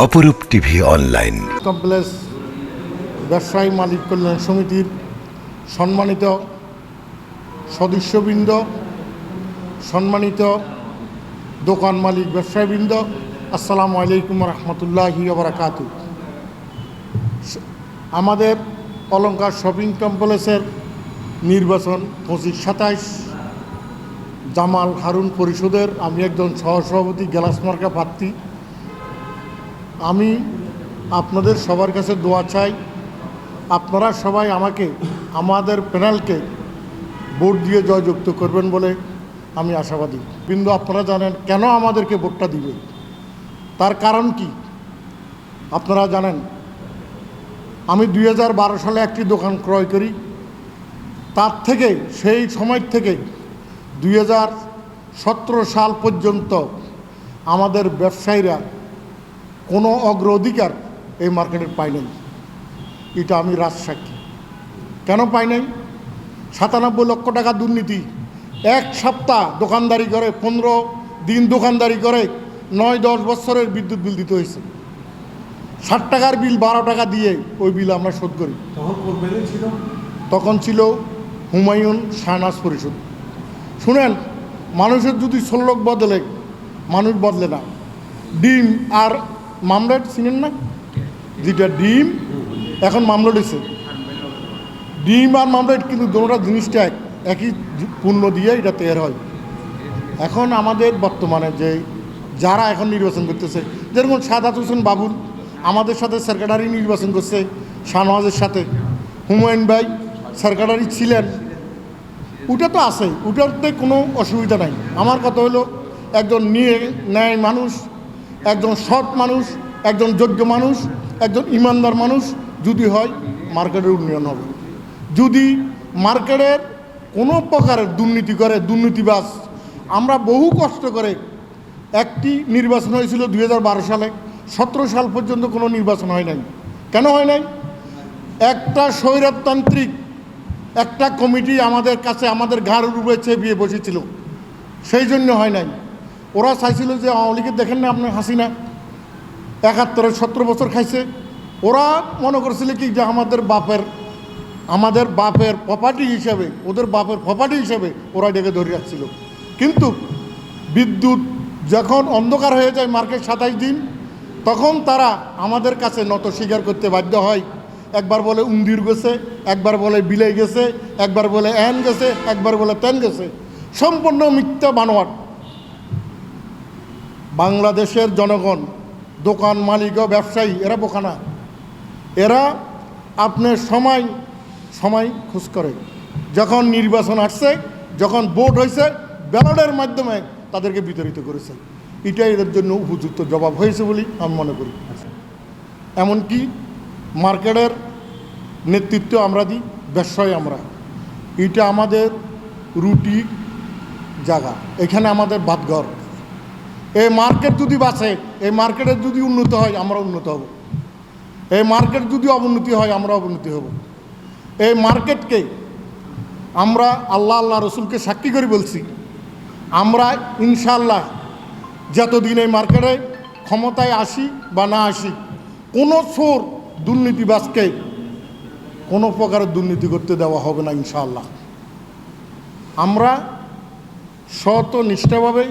অপরূপ TV online. Complex ব্যবসায়ী মালিক কল্যাণ সমিতির সম্মানিত সদস্যবৃন্দ, সম্মানিত দোকান মালিক ব্যবসায়ীবৃন্দ, আসসালামু আলাইকুম রহমতুল্লাহি বারাকাত আমাদের অলঙ্কার শপিং কমপ্লেক্সের নির্বাচন পঁচিশ সাতাইশ, জামাল হারুন পরিষদের, আমি একজন সহসভাপতি গ্যালাস মার্কা প্রার্থী। আমি আপনাদের সবার কাছে দোয়া চাই। আপনারা সবাই আমাকে, আমাদের প্যানেলকে ভোট দিয়ে জয়যুক্ত করবেন বলে আমি আশাবাদী। কিন্তু আপনারা জানেন কেন আমাদেরকে ভোটটা দিবে? তার কারণ কি? আপনারা জানেন, আমি দুই হাজার বারো সালে একটি দোকান ক্রয় করি। তার থেকে, সেই সময় থেকে দুই হাজার সতেরো সাল পর্যন্ত আমাদের ব্যবসায়ীরা কোনো অগ্রাধিকার এই মার্কেটের পাই নাই। এটা আমি রাজসাক্ষী কেন পাই নাই? সাতানব্বই লক্ষ টাকা দুর্নীতি। এক সপ্তাহ দোকানদারি করে পনেরো দিন দোকানদারি করে নয় দশ বছরের বিদ্যুৎ বিল দিতে হয়েছে। ষাট টাকার বিল বারো টাকা দিয়ে ওই বিল আমরা শোধ করি। তখন ছিল? হুমায়ুন শাহনাজ পরিষদ। শুনেন মানুষের যদি ষোলক বদলে মানুষ বদলে না। ডিম আর মামলেট চিনেন না? যেটা ডিম, এখন মামলেট এসে ডিম আর মামলেট কিন্তু দুটোটা জিনিসটা এক, একই পণ্য দিয়ে এটা তৈরি হয়। এখন আমাদের বর্তমানে যে, যারা এখন নির্বাচন করতেছে, যেরকম সাদাত হোসেন বাবুল, আমাদের সাথে সেক্রেটারি নির্বাচন করছে, শাহনওয়াজের সাথে। হুমায়ুন ভাই সেক্রেটারি ছিলেন। ওটা তো আছে ওটাতে কোনো অসুবিধা নাই। আমার কথা হলো, একজন নিয়ে, ন্যায় মানুষ একজন সৎ মানুষ, একজন যোগ্য মানুষ, একজন ইমানদার মানুষ যদি হয় মার্কেটের উন্নয়ন হবে। যদি মার্কেটের কোনো প্রকারের দুর্নীতি করে দুর্নীতিবাস আমরা বহু কষ্ট করে একটি নির্বাচন হয়েছিল দু হাজার বারো সালে, সতেরো সাল পর্যন্ত কোনো নির্বাচন হয় নাই। কেন হয় নাই? একটা স্বৈরতান্ত্রিক একটা কমিটি আমাদের কাছে, আমাদের ঘাড় উপরে চেপিয়ে বসেছিল। সেই জন্য হয় নাই। ওরা চাইছিল যে আওয়ামী লীগের দেখেন না আপনি হাসিনা। একাত্তরে সতেরো বছর খাইছে। ওরা মনে করছিল কি যে আমাদের বাপের আমাদের বাপের প্রপার্টি হিসাবে, ওদের বাপের প্রপার্টি হিসাবে ওরা এটাকে ধরে রাখছিল। কিন্তু বিদ্যুৎ যখন অন্ধকার হয়ে যায় মার্কেট সাতাইশ দিন, তখন তারা আমাদের কাছে নত স্বীকার করতে বাধ্য হয়। একবার বলে উন্দির গেছে, একবার বলে বিলাই গেছে, একবার বলে এন গেছে, একবার বলে তেন গেছে। সম্পূর্ণ মিথ্যা বানোয়াট। বাংলাদেশের জনগণ, দোকান মালিক ও ব্যবসায়ী, এরা বোকানা। এরা আপনার সময় সময় খোঁজ করে। যখন নির্বাচন আসছে, যখন ভোট হয়েছে, ব্যালটের মাধ্যমে তাদেরকে বিতরিত করেছে। এটাই এদের জন্য উপযুক্ত জবাব হয়েছে বলে আমি মনে করি। এমনকি মার্কেটের নেতৃত্ব আমরা দিই, ব্যবসায় আমরা। এটা আমাদের রুটি জায়গা। এখানে আমাদের বাদঘর এই মার্কেট যদি বাঁচে, এই মার্কেটের যদি উন্নত হয়, আমরা উন্নত হব। এই মার্কেট যদি অবনতি হয়, আমরা অবনতি হব। এই মার্কেটকে আমরা আল্লাহ আল্লাহ রসুলকে সাক্ষী করে বলছি, আমরা ইনশাল্লাহ যতদিন এই মার্কেটে ক্ষমতায় আসি বা না আসি, কোনো সোর দুর্নীতিবাসকে কোনো প্রকারের দুর্নীতি করতে দেওয়া হবে না ইনশাআল্লাহ। আমরা ও নিষ্ঠাভাবে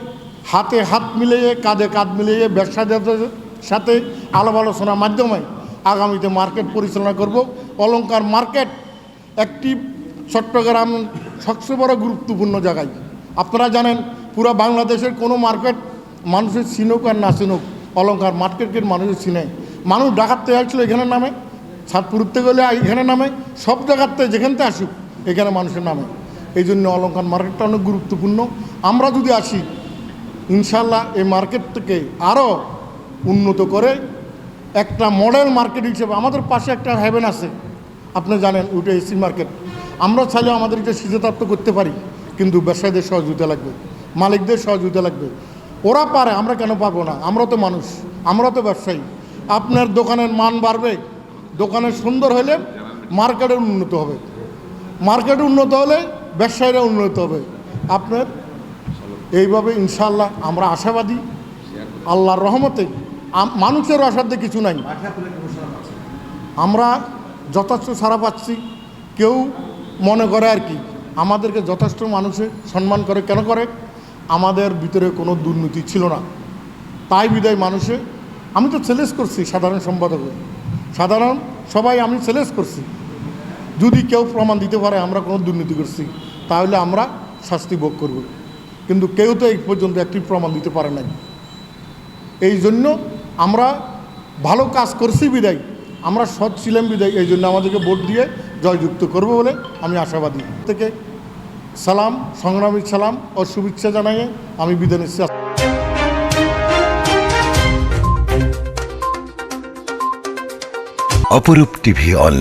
হাতে হাত মিলিয়ে, কাঁধে কাঁধ মিলিয়ে ব্যবসাদারদের সাথে আলাপ আলোচনার মাধ্যমে আগামীতে মার্কেট পরিচালনা করব। অলংকার মার্কেট একটি চট্টগ্রাম সবচেয়ে বড় গুরুত্বপূর্ণ জায়গায়। আপনারা জানেন, পুরো বাংলাদেশের কোনো মার্কেট মানুষের চিনুক আর না চিনুক অলঙ্কার মার্কেটকে মানুষের চিনে। মানুষ ডাকাতে আসছিল এখানে নামে সাতপুরতে গেলে এখানে নামে, সব জায়গাতে যেখানতে আসুক, এখানে মানুষের নামে। এই জন্য অলংকার মার্কেটটা অনেক গুরুত্বপূর্ণ। আমরা যদি আসি ইনশাল্লাহ এই মার্কেট থেকে আরও উন্নত করে একটা মডেল মার্কেট হিসেবে আমাদের পাশে একটা হ্যাভেন আছে। আপনি জানেন, ওইটা এসি মার্কেট। আমরা চাইলেও আমাদের এটা সিদ্ধতাপ্ত করতে পারি, কিন্তু ব্যবসায়ীদের সহযোগিতা লাগবে, মালিকদের সহযোগিতা লাগবে। ওরা পারে, আমরা কেন পাবো না? আমরা তো মানুষ, আমরা তো ব্যবসায়ী। আপনার দোকানের মান বাড়বে দোকানের সুন্দর হলে মার্কেটের উন্নত হবে। মার্কেট উন্নত হলে ব্যবসায়ীরা উন্নত হবে। আপনার এইভাবে ইনশাল্লাহ আমরা আশাবাদী। আল্লাহর রহমতে মানুষের অসাধ্য কিছু নাই। আমরা যথেষ্ট সারা পাচ্ছি। কেউ মনে করে আর কি, আমাদেরকে যথেষ্ট মানুষে সম্মান করে কেন করে? আমাদের ভিতরে কোনো দুর্নীতি ছিল না। তাই বিদায় মানুষে, আমি তো চ্যালেঞ্জ করছি সাধারণ সম্পাদক সাধারণ সবাই আমি চ্যালেঞ্জ করছি। যদি কেউ প্রমাণ দিতে পারে আমরা কোনো দুর্নীতি করছি, তাহলে আমরা শাস্তি ভোগ করব। কিন্তু কেউ তো এই পর্যন্ত একটি প্রমাণ দিতে পারে নাই। এই জন্য আমরা ভালো কাজ করছি বিদায়। আমরা সৎ ছিলাম বিদায়, এই জন্য আমাদেরকে ভোট দিয়ে জয়যুক্ত করব বলে আমি আশাবাদী। থেকে সালাম, সংগ্রামী সালাম ও শুভেচ্ছা জানাইয়ে আমি বিদায় নিচ্ছি। অপরূপ টিভি অনলাইন।